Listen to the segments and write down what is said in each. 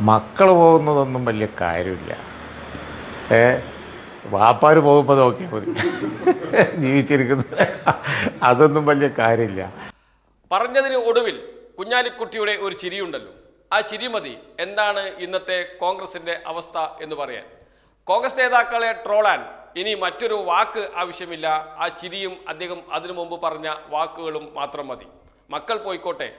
മക്കൾ പോകുന്നതൊന്നും വലിയ കാര്യമില്ല. ഏ? വാപ്പാർ പോകുമ്പോൾ നോക്കിയാൽ മതി. ജീവിച്ചിരിക്കുന്നത് അതൊന്നും വലിയ കാര്യമില്ല. പറഞ്ഞതിന് ഒടുവിൽ കുഞ്ഞാലിക്കുട്ടിയുടെ ഒരു ചിരിയുണ്ടല്ലോ. ആ ചിരി മതി. എന്താണ് ഇന്നത്തെ കോൺഗ്രസിന്റെ അവസ്ഥ എന്ന് പറയാൻ. കോൺഗ്രസ് നേതാക്കളെ ട്രോളാൻ ഇനി മറ്റൊരു വാക്ക് ആവശ്യമില്ല. ആ ചിരിയും അദ്ദേഹം അതിനു മുമ്പ് പറഞ്ഞ വാക്കുകളും മാത്രം മതി. മക്കൾ പോയിക്കോട്ടെ.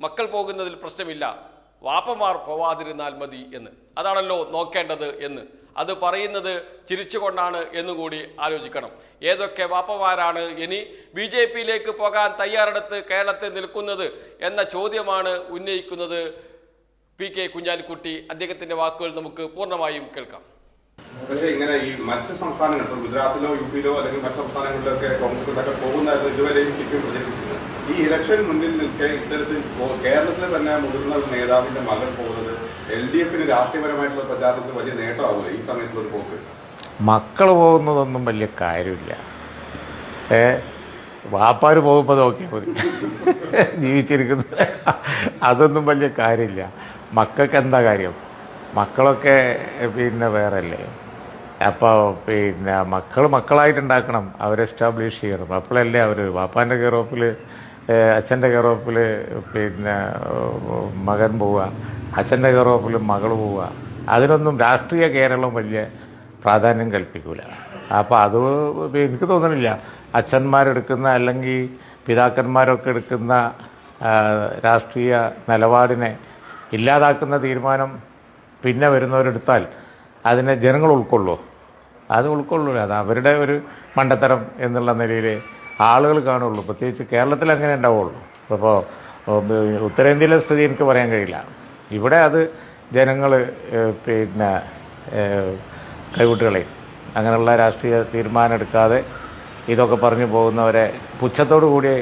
മക്കൾ പോകുന്നതിൽ പ്രശ്നമില്ല. വാപ്പമാർ പോവാതിരുന്നാൽ മതി എന്ന്. അതാണല്ലോ നോക്കേണ്ടത് എന്ന്. അത് പറയുന്നത് ചിരിച്ചുകൊണ്ടാണ് എന്നുകൂടി ആലോചിക്കണം. ഏതൊക്കെ വാപ്പമാരാണ് ഇനി ബി ജെ പിയിലേക്ക് പോകാൻ തയ്യാറെടുത്ത് കേരളത്തിൽ നിൽക്കുന്നത് എന്ന ചോദ്യമാണ് ഉന്നയിക്കുന്നത് പി കെ കുഞ്ഞാലിക്കുട്ടി. അദ്ദേഹത്തിന്റെ വാക്കുകൾ നമുക്ക് പൂർണമായും കേൾക്കാം. പക്ഷേ ഇങ്ങനെ ഈ മറ്റ് സംസ്ഥാനങ്ങൾ ഇപ്പോൾ ഗുജറാത്തിലോ യു പിയിലോ അല്ലെങ്കിൽ മറ്റ് സംസ്ഥാനങ്ങളിലൊക്കെ കോൺഗ്രസിലൊക്കെ പോകുന്നതായിരുന്നു ഇതുവരെയും സി പി എം പ്രചരിപ്പിച്ചത്. ഈ ഇലക്ഷൻ മുന്നിൽ നിൽക്കെ ഇത്തരത്തിൽ കേരളത്തിലെ തന്നെ മുതിർന്ന ഒരു നേതാവിന്റെ മകൻ പോകുന്നത് എൽ ഡി എഫിന് രാഷ്ട്രീയപരമായിട്ടുള്ള പ്രചാരണത്തിൽ വലിയ നേട്ടമാവുക ഈ സമയത്തുള്ള ഒരു പോക്ക്? മക്കൾ പോകുന്നതൊന്നും വലിയ കാര്യമില്ല. ഏ? വാപ്പാർ പോകുമ്പോൾ നോക്കിയാൽ മതി. ജീവിച്ചിരിക്കുന്നത് അതൊന്നും വലിയ കാര്യമില്ല. മക്കൾക്ക് എന്താ കാര്യം? മക്കളൊക്കെ പിന്നെ വേറല്ലേ? അപ്പോൾ പിന്നെ മക്കൾ മക്കളായിട്ടുണ്ടാക്കണം. അവരെ എസ്റ്റാബ്ലിഷ് ചെയ്യണം. അപ്പോഴല്ലേ അവർ വാപ്പാന്റെ കയറോപ്പിൽ അച്ഛന്റെ കയറോപ്പിൽ പിന്നെ മകൻ പോവുക. അച്ഛന്റെ കയറോപ്പിൽ മകൾ പോവുക. അതിനൊന്നും രാഷ്ട്രീയ കേരളം വലിയ പ്രാധാന്യം കൽപ്പിക്കൂല. അപ്പോൾ അത് എനിക്ക് തോന്നുന്നില്ല അച്ഛന്മാരെടുക്കുന്ന അല്ലെങ്കിൽ പിതാക്കന്മാരൊക്കെ എടുക്കുന്ന രാഷ്ട്രീയ നിലപാടിനെ ഇല്ലാതാക്കുന്ന തീരുമാനം പിന്നെ വരുന്നവരെടുത്താൽ അതിനെ ജനങ്ങൾ ഉൾക്കൊള്ളുമോ അത് ഉൾക്കൊള്ളൂ അത് അവരുടെ ഒരു മണ്ടത്തരം എന്നുള്ള നിലയിൽ ആളുകൾ കാണുള്ളൂ. പ്രത്യേകിച്ച് കേരളത്തിൽ അങ്ങനെ ഉണ്ടാവുള്ളൂ. അപ്പോൾ ഉത്തരേന്ത്യയിലെ സ്ഥിതി എനിക്ക് പറയാൻ കഴിയില്ല. ഇവിടെ അത് ജനങ്ങൾ പിന്നെ കൈവിട്ടുകളയും അങ്ങനെയുള്ള രാഷ്ട്രീയ തീരുമാനം എടുക്കാതെ ഇതൊക്കെ പറഞ്ഞു പോകുന്നവരെ പുച്ഛത്തോടു കൂടി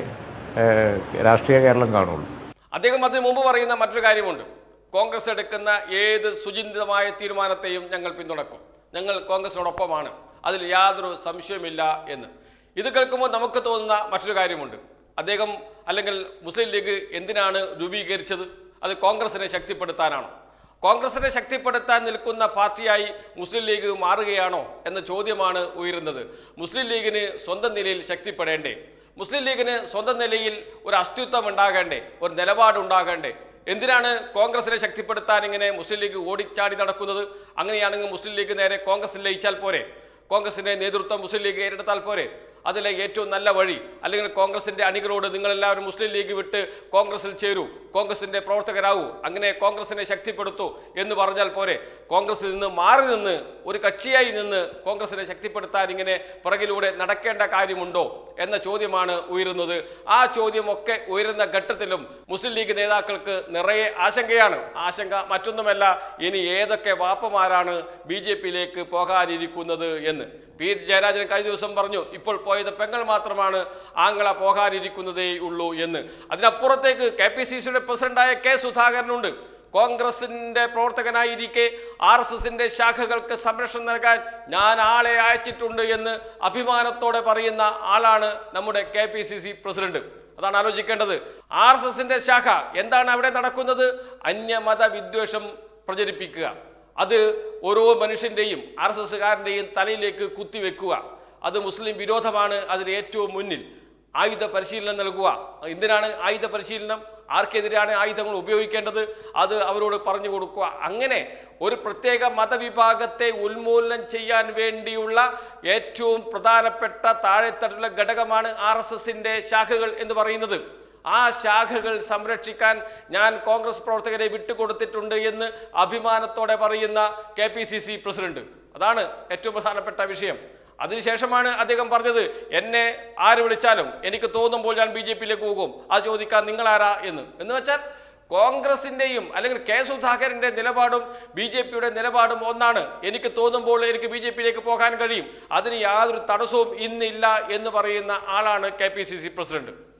രാഷ്ട്രീയ കേരളം കാണുള്ളൂ. അദ്ദേഹം അതിന് മുമ്പ് പറയുന്ന മറ്റൊരു കാര്യമുണ്ട്. കോൺഗ്രസ് എടുക്കുന്ന ഏത് സുചിന്തിതമായ തീരുമാനത്തെയും ഞങ്ങൾ പിന്തുണക്കും. ഞങ്ങൾ കോൺഗ്രസിനോടൊപ്പമാണ്. അതിൽ യാതൊരു സംശയമില്ല എന്ന്. ഇത് കേൾക്കുമ്പോൾ നമുക്ക് തോന്നുന്ന മറ്റൊരു കാര്യമുണ്ട്. അദ്ദേഹം അല്ലെങ്കിൽ മുസ്ലിം ലീഗ് എന്തിനാണ് രൂപീകരിച്ചത്? അത് കോൺഗ്രസിനെ ശക്തിപ്പെടുത്താനാണോ? കോൺഗ്രസിനെ ശക്തിപ്പെടുത്താൻ നിൽക്കുന്ന പാർട്ടിയായി മുസ്ലിം ലീഗ് മാറുകയാണോ എന്ന ചോദ്യമാണ് ഉയരുന്നത്. മുസ്ലിം ലീഗിന് സ്വന്തം നിലയിൽ ശക്തിപ്പെടേണ്ടേ? മുസ്ലിം ലീഗിന് സ്വന്തം നിലയിൽ ഒരു അസ്തിത്വം ഉണ്ടാകേണ്ടേ? ഒരു നിലപാടുണ്ടാകേണ്ടേ? എന്തിനാണ് കോൺഗ്രസിനെ ശക്തിപ്പെടുത്താൻ ഇങ്ങനെ മുസ്ലിം ലീഗ് ഓടിച്ചാടി നടക്കുന്നത്? അങ്ങനെയാണെങ്കിൽ മുസ്ലിം ലീഗ് നേരെ കോൺഗ്രസിൽ ലയിച്ചാൽ പോരെ? കോൺഗ്രസിന്റെ നേതൃത്വം മുസ്ലിം ലീഗ് ഏറ്റെടുത്താൽ പോരെ? അതിലെ ഏറ്റവും നല്ല വഴി അല്ലെങ്കിൽ കോൺഗ്രസിന്റെ അണികളോട് നിങ്ങളെല്ലാവരും മുസ്ലിം ലീഗ് വിട്ട് കോൺഗ്രസിൽ ചേരൂ കോൺഗ്രസിന്റെ പ്രവർത്തകരാകൂ അങ്ങനെ കോൺഗ്രസിനെ ശക്തിപ്പെടുത്തൂ എന്ന് പറഞ്ഞാൽ പോരെ. കോൺഗ്രസിൽ നിന്ന് മാറി നിന്ന് ഒരു കക്ഷിയായി നിന്ന് കോൺഗ്രസിനെ ശക്തിപ്പെടുത്താൻ ഇങ്ങനെ പുറകിലൂടെ നടക്കേണ്ട കാര്യമുണ്ടോ എന്ന ചോദ്യമാണ് ഉയരുന്നത്. ആ ചോദ്യമൊക്കെ ഉയരുന്ന ഘട്ടത്തിലും മുസ്ലിം ലീഗ് നേതാക്കൾക്ക് നിറയെ ആശങ്കയാണ്. ആശങ്ക മറ്റൊന്നുമല്ല ഇനി ഏതൊക്കെ വാപ്പമാരാണ് ബി ജെ പിയിലേക്ക് പോകാനിരിക്കുന്നത് എന്ന്. പി ജയരാജൻ കഴിഞ്ഞ ദിവസം പറഞ്ഞു ഇപ്പോൾ പോയത് പെങ്ങൾ മാത്രമാണ് ആങ്ങള പോകാനിരിക്കുന്നതേ ഉള്ളൂ എന്ന്. അതിനപ്പുറത്തേക്ക് കെ പി സി സിയുടെ പ്രസിഡന്റായ കെ സുധാകരനുണ്ട്. കോൺഗ്രസിന്റെ പ്രവർത്തകനായിരിക്കെ ആർ എസ് എസിന്റെ ശാഖകൾക്ക് സംരക്ഷണം നൽകാൻ ഞാൻ ആളെ അയച്ചിട്ടുണ്ട് എന്ന് അഭിമാനത്തോടെ പറയുന്ന ആളാണ് നമ്മുടെ K P C C president. അതാണ് ആലോചിക്കേണ്ടത്. ആർ എസ് എസിന്റെ ശാഖ എന്താണ് അവിടെ നടക്കുന്നത്? അന്യമത വിദ്വേഷം പ്രചരിപ്പിക്കുക. അത് ഓരോ മനുഷ്യന്റെയും ആർ എസ് എസ്സുകാരന്റെയും തലയിലേക്ക് കുത്തിവെക്കുക. അത് മുസ്ലിം വിരോധമാണ്. അതിൽ ഏറ്റവും മുന്നിൽ ആയുധ പരിശീലനം നൽകുക. എന്തിനാണ് ആയുധ പരിശീലനം? ആർക്കെതിരാണ് ആയുധങ്ങൾ ഉപയോഗിക്കേണ്ടത്? അത് അവരോട് പറഞ്ഞു കൊടുക്കുക. അങ്ങനെ ഒരു പ്രത്യേക മതവിഭാഗത്തെ ഉന്മൂലനം ചെയ്യാൻ വേണ്ടിയുള്ള ഏറ്റവും പ്രധാനപ്പെട്ട താഴെത്തട്ടുള്ള ഘടകമാണ് ആർ എസ് എസിന്റെ ശാഖകൾ എന്ന് പറയുന്നത്. ആ ശാഖകൾ സംരക്ഷിക്കാൻ ഞാൻ കോൺഗ്രസ് പ്രവർത്തകരെ വിട്ടുകൊടുത്തിട്ടുണ്ട് എന്ന് അഭിമാനത്തോടെ പറയുന്ന കെ പ്രസിഡന്റ്. അതാണ് ഏറ്റവും പ്രധാനപ്പെട്ട വിഷയം. അതിനുശേഷമാണ് അദ്ദേഹം പറഞ്ഞത് എന്നെ ആര് വിളിച്ചാലും എനിക്ക് തോന്നുമ്പോൾ ഞാൻ ബി ജെ പിയിലേക്ക് പോകും. അത് ചോദിക്കാൻ നിങ്ങൾ ആരാ എന്ന്. എന്ന് വെച്ചാൽ കോൺഗ്രസിന്റെയും അല്ലെങ്കിൽ കെ സുധാകരന്റെ നിലപാടും ബി ജെ പിയുടെ നിലപാടും ഒന്നാണ്. എനിക്ക് തോന്നുമ്പോൾ എനിക്ക് ബി ജെ പിയിലേക്ക് പോകാൻ കഴിയും. അതിന് യാതൊരു തടസ്സവും ഇന്നില്ല എന്ന് പറയുന്ന ആളാണ് കെ പ്രസിഡന്റ്.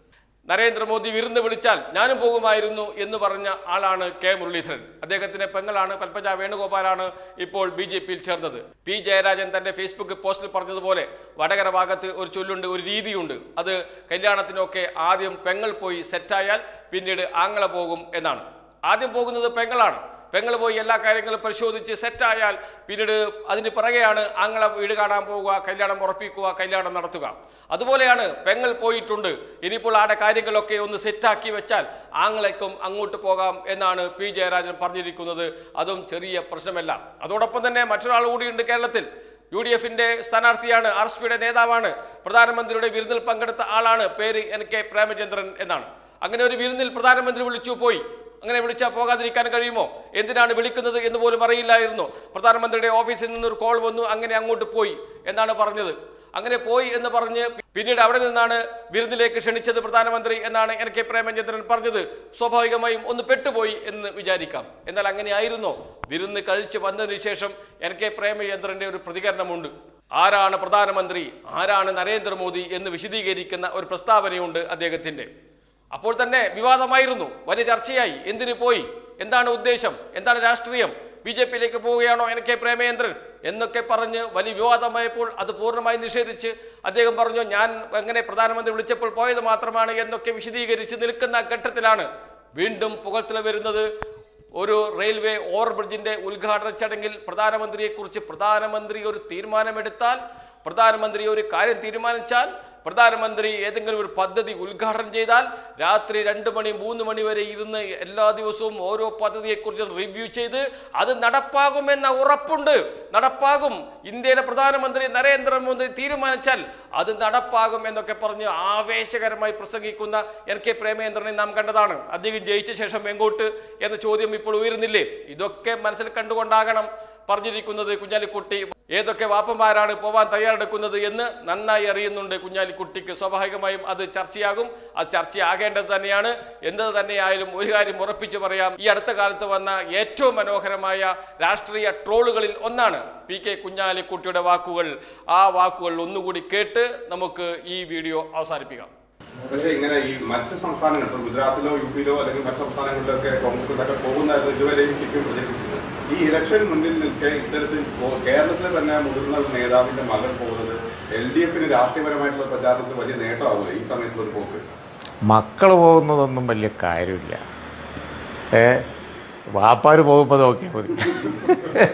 നരേന്ദ്രമോദി വിരുന്ന് വിളിച്ചാൽ ഞാനും പോകുമായിരുന്നു എന്ന് പറഞ്ഞ ആളാണ് കെ മുരളീധരൻ. അദ്ദേഹത്തിന്റെ പെങ്ങളാണ് പൽപ്പജ വേണുഗോപാലാണ് ഇപ്പോൾ ബി ജെ പിയിൽ ചേർന്നത്. പി ജയരാജൻ തന്റെ ഫേസ്ബുക്ക് പോസ്റ്റിൽ പറഞ്ഞതുപോലെ വടകര ഭാഗത്ത് ഒരു ചൊല്ലുണ്ട് ഒരു രീതിയുണ്ട്. അത് കല്യാണത്തിനൊക്കെ ആദ്യം പെങ്ങൾ പോയി സെറ്റായാൽ പിന്നീട് ആങ്ങള പോകും എന്നാണ്. ആദ്യം പോകുന്നത് പെങ്ങളാണ്. പെങ്ങൾ പോയി എല്ലാ കാര്യങ്ങളും പരിശോധിച്ച് സെറ്റായാൽ പിന്നീട് അതിന് പിറകെയാണ് ആങ്ങളെ വീട് കാണാൻ പോവുക കല്യാണം ഉറപ്പിക്കുക കല്യാണം നടത്തുക. അതുപോലെയാണ് പെങ്ങൾ പോയിട്ടുണ്ട്. ഇനിയിപ്പോൾ ആടെ കാര്യങ്ങളൊക്കെ ഒന്ന് സെറ്റാക്കി വെച്ചാൽ ആങ്ങളെക്കും അങ്ങോട്ട് പോകാം എന്നാണ് പി ജയരാജൻ പറഞ്ഞിരിക്കുന്നത്. അതും ചെറിയ പ്രശ്നമല്ല. അതോടൊപ്പം തന്നെ മറ്റൊരാൾ കൂടിയുണ്ട് കേരളത്തിൽ. യു ഡി എഫിന്റെ സ്ഥാനാർത്ഥിയാണ് ആർ എസ് പിയുടെ നേതാവാണ്. പ്രധാനമന്ത്രിയുടെ വിരുന്നിൽ പങ്കെടുത്ത ആളാണ്. പേര് എൻ കെ പ്രേമചന്ദ്രൻ എന്നാണ്. അങ്ങനെ ഒരു വിരുന്നിൽ പ്രധാനമന്ത്രി വിളിച്ചു പോയി. അങ്ങനെ വിളിച്ചാൽ പോകാതിരിക്കാൻ കഴിയുമോ? എന്തിനാണ് വിളിക്കുന്നത് എന്ന് പോലും അറിയില്ലായിരുന്നു. പ്രധാനമന്ത്രിയുടെ ഓഫീസിൽ നിന്നൊരു കോൾ വന്നു അങ്ങനെ അങ്ങോട്ട് പോയി എന്നാണ് പറഞ്ഞത്. അങ്ങനെ പോയി എന്ന് പറഞ്ഞ് പിന്നീട് അവിടെ നിന്നാണ് വിരുന്നിലേക്ക് ക്ഷണിച്ചത് പ്രധാനമന്ത്രി എന്നാണ് എൻ. കെ. പ്രേമചന്ദ്രൻ പറഞ്ഞത്. സ്വാഭാവികമായും ഒന്ന് പെട്ടുപോയി എന്ന് വിചാരിക്കാം. എന്നാൽ അങ്ങനെ ആയിരുന്നോ വിരുന്ന് കഴിച്ച് വന്നതിന് ശേഷം എൻ. കെ. പ്രേമചന്ദ്രന്റെ ഒരു പ്രതികരണമുണ്ട്. ആരാണ് പ്രധാനമന്ത്രി? ആരാണ് നരേന്ദ്രമോദി എന്ന് വിശദീകരിക്കുന്ന ഒരു പ്രസ്താവനയുണ്ട് അദ്ദേഹത്തിന്റെ. അപ്പോൾ തന്നെ വിവാദമായിരുന്നു. വലിയ ചർച്ചയായി. എന്തിനു പോയി? എന്താണ് ഉദ്ദേശം? എന്താണ് രാഷ്ട്രീയം? ബി ജെ പിയിലേക്ക് പോവുകയാണോ എൻ കെ പ്രേമചന്ദ്രൻ എന്നൊക്കെ പറഞ്ഞ് വലിയ വിവാദമായപ്പോൾ അത് പൂർണമായി നിഷേധിച്ച് അദ്ദേഹം പറഞ്ഞു ഞാൻ എങ്ങനെ പ്രധാനമന്ത്രി വിളിച്ചപ്പോൾ പോയത് മാത്രമാണ് എന്നൊക്കെ വിശദീകരിച്ച് നിൽക്കുന്ന ഘട്ടത്തിലാണ് വീണ്ടും പുകത്തിൽ വരുന്നത്. ഒരു റെയിൽവേ ഓവർബ്രിഡ്ജിന്റെ ഉദ്ഘാടന ചടങ്ങിൽ പ്രധാനമന്ത്രിയെക്കുറിച്ച് പ്രധാനമന്ത്രി ഒരു തീരുമാനമെടുത്താൽ പ്രധാനമന്ത്രി ഒരു കാര്യം തീരുമാനിച്ചാൽ പ്രധാനമന്ത്രി ഏതെങ്കിലും ഒരു പദ്ധതി ഉദ്ഘാടനം ചെയ്താൽ രാത്രി രണ്ട് മണി മൂന്ന് മണി വരെ ഇരുന്ന് എല്ലാ ദിവസവും ഓരോ പദ്ധതിയെക്കുറിച്ചും റിവ്യൂ ചെയ്ത് അത് നടപ്പാകുമെന്ന ഉറപ്പുണ്ട്. നടപ്പാകും. ഇന്ത്യയിലെ പ്രധാനമന്ത്രി നരേന്ദ്രമോദി തീരുമാനിച്ചാൽ അത് നടപ്പാകും എന്നൊക്കെ പറഞ്ഞ് ആവേശകരമായി പ്രസംഗിക്കുന്ന എൻ കെ പ്രേമേന്ദ്രനെ നാം കണ്ടതാണ്. അദ്ദേഹം ജയിച്ച ശേഷം എങ്ങോട്ട് എന്ന ചോദ്യം ഇപ്പോൾ ഉയരുന്നില്ലേ? ഇതൊക്കെ മനസ്സിൽ കണ്ടുകൊണ്ടാകണം. പറഞ്ഞിരിക്കുന്നത് കുഞ്ഞാലിക്കുട്ടി. ഏതൊക്കെ വാപ്പന്മാരാണ് പോവാൻ തയ്യാറെടുക്കുന്നത് എന്ന് നന്നായി അറിയുന്നുണ്ട് കുഞ്ഞാലിക്കുട്ടിക്ക്. സ്വാഭാവികമായും അത് ചർച്ചയാകും. അത് ചർച്ചയാകേണ്ടത് തന്നെയാണ്. എന്ത് തന്നെയായാലും ഒരു കാര്യം ഉറപ്പിച്ചു പറയാം. ഈ അടുത്ത കാലത്ത് വന്ന ഏറ്റവും മനോഹരമായ രാഷ്ട്രീയ ട്രോളുകളിൽ ഒന്നാണ് പി കെ കുഞ്ഞാലിക്കുട്ടിയുടെ വാക്കുകൾ. ആ വാക്കുകൾ ഒന്നുകൂടി കേട്ട് നമുക്ക് ഈ വീഡിയോ അവസാനിപ്പിക്കാം. പക്ഷേ ഇങ്ങനെ ഈ മറ്റ് സംസ്ഥാനങ്ങൾ ഇപ്പോൾ ഗുജറാത്തിലോ യു പിയിലോ അല്ലെങ്കിൽ മറ്റ് സംസ്ഥാനങ്ങളിലൊക്കെ കോൺഗ്രസിലൊക്കെ പോകുന്നതായിരുന്നു ഇതുവരെയും സി പി എം പ്രചരിപ്പിച്ചത് ഈ ഇലക്ഷൻ മുന്നിൽ നിൽക്കെ ഇത്തരത്തിൽ കേരളത്തിലെ തന്നെ മുതിർന്ന ഒരു നേതാവിന്റെ മകൻ പോകുന്നത് എൽ ഡി എഫിന് രാഷ്ട്രീയപരമായിട്ടുള്ള പ്രചാരണത്തിൽ വലിയ നേട്ടമാവുക ഈ സമയത്തുള്ള ഒരു പോക്ക്. മക്കൾ പോകുന്നതൊന്നും വലിയ കാര്യമില്ല. ഏ? വാപ്പാർ പോകുമ്പോൾ നോക്കിയാൽ മതി.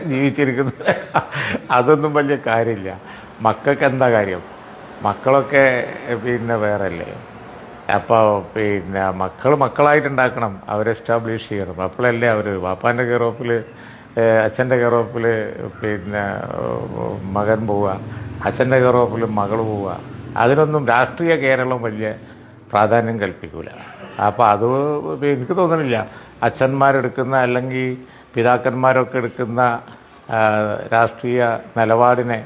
ജീവിച്ചിരിക്കുന്നത് അതൊന്നും വലിയ കാര്യമില്ല. മക്കൾക്ക് എന്താ കാര്യം? മക്കളൊക്കെ പിന്നെ വേറെ അല്ലേ അപ്പോൾ പിന്നെ മക്കൾ മക്കളായിട്ടുണ്ടാക്കണം അവരെ എസ്റ്റാബ്ലിഷ് ചെയ്യണം. അപ്പോഴല്ലേ അവർ വാപ്പാന്റെ കെയറോപ്പിൽ അച്ഛന്റെ കെയറോപ്പിൽ പിന്നെ മകൻ പോവുക അച്ഛന്റെ കെയറോപ്പിൽ മകൾ പോവുക. അതിനൊന്നും രാഷ്ട്രീയ കേരളം വലിയ പ്രാധാന്യം കൽപ്പിക്കൂല. അപ്പോൾ അത് എനിക്ക് തോന്നുന്നില്ല അച്ഛന്മാരെടുക്കുന്ന അല്ലെങ്കിൽ പിതാക്കന്മാരൊക്കെ എടുക്കുന്ന രാഷ്ട്രീയ നിലപാടിനെ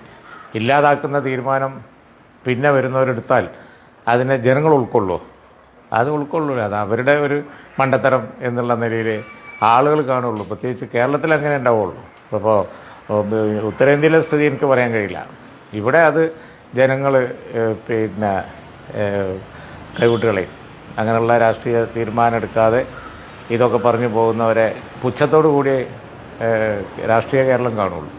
ഇല്ലാതാക്കുന്ന തീരുമാനം പിന്നെ വരുന്നവരെടുത്താൽ അതിനെ ജനങ്ങൾ ഉൾക്കൊള്ളുമോ അത് ഉൾക്കൊള്ളൂല. അത് അവരുടെ ഒരു മണ്ടത്തരം എന്നുള്ള നിലയിൽ ആളുകൾ കാണുള്ളൂ. പ്രത്യേകിച്ച് കേരളത്തിൽ അങ്ങനെ ഉണ്ടാവുള്ളൂ. അപ്പോൾ ഉത്തരേന്ത്യയിലെ സ്ഥിതി എനിക്ക് പറയാൻ കഴിയില്ല. ഇവിടെ അത് ജനങ്ങൾ പിന്നെ കൈവിട്ടുകളെയും. അങ്ങനെയുള്ള രാഷ്ട്രീയ തീരുമാനം എടുക്കാതെ ഇതൊക്കെ പറഞ്ഞു പോകുന്നവരെ പുച്ഛത്തോടു കൂടി രാഷ്ട്രീയ കേരളം കാണുള്ളൂ.